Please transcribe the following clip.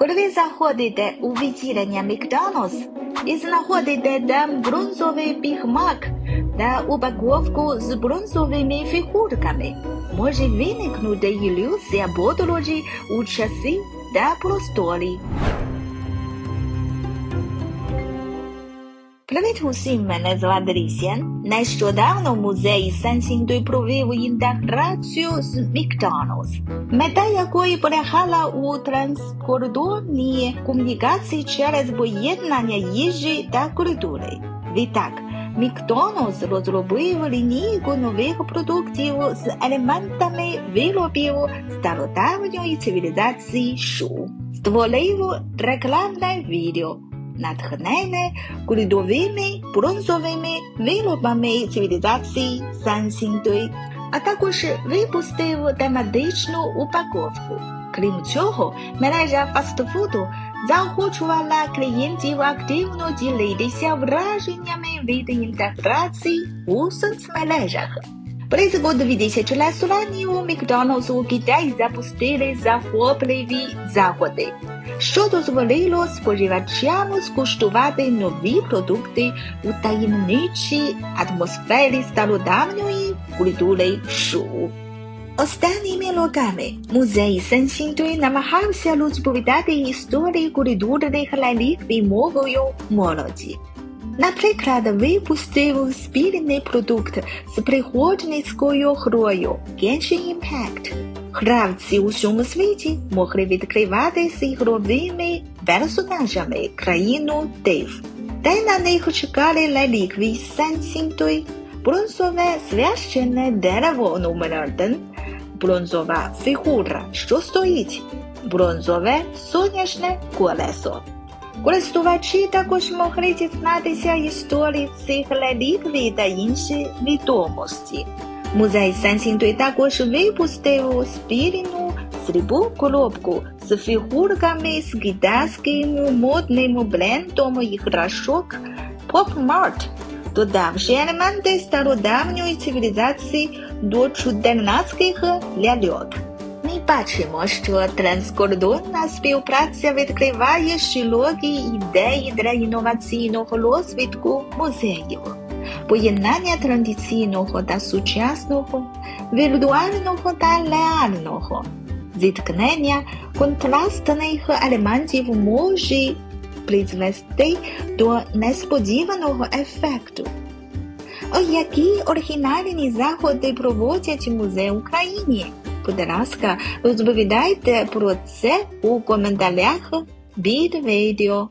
Коли заходите у відділення Макдональдс і знаходите там бронзовий бігмак та упаковку з бронзовими фігурками, може виникнути ілюзія подорожі у часи та просторі. Привіт усім, мене звати Рісіан. Нещодавно музей Сенсінтуй провів інтеграцію з Макдональдс, мета якої полягала у транскордонній комунікації через поєднання їжі та культури. Відтак, Макдональдс розробив лінійку нових продуктів з елементами виробів стародавньої цивілізації Шу. Створив рекламне відео натхнене кульдовими бронзовими виробами цивілізації Сансінтуй, а також випустив тематичну упаковку. Крім цього, мережа фастфуду заохочувала клієнтів активно ділитися враженнями від інтеграції у соцмережах. Близько 2000 ресторані у Макдональдс у Китаї запустили захопливі заходи, що дозволило споживачам скуштувати нові продукти у таємничій атмосфері стародавньої культури шу. Останніми роками музей Сенсінтуй намагався розповідати історії культурних реліквій мовою молоді. Наприклад, випустив спільний продукт з пригодницькою грою Genshin Impact. Гравці у всьому світі могли відкривати з ігровими персонажами країну Див, де на них чекали реліквії Сенсінтуй, бронзове священне дерево номер 1 бронзова фігура, що стоїть, бронзове сонячне колесо. Користувачі також могли дізнатися історії цих реліквій та інші відомості. Музей Сенсінтуй також випустив спільну срібу коробку з фігурками з китайським модним брендом іграшок Pop Mart, додавши елементи стародавньої цивілізації до чудернацьких ляльок. Ми бачимо, що транскордонна співпраця відкриває широкі ідеї для інноваційного розвитку музеїв, поєднання традиційного та сучасного, віртуального та реального, зіткнення контрастних елементів може призвести до несподіваного ефекту. О, які оригінальні заходи проводять музей Україні? Будь ласка, розповідайте про це у коментарях під відео.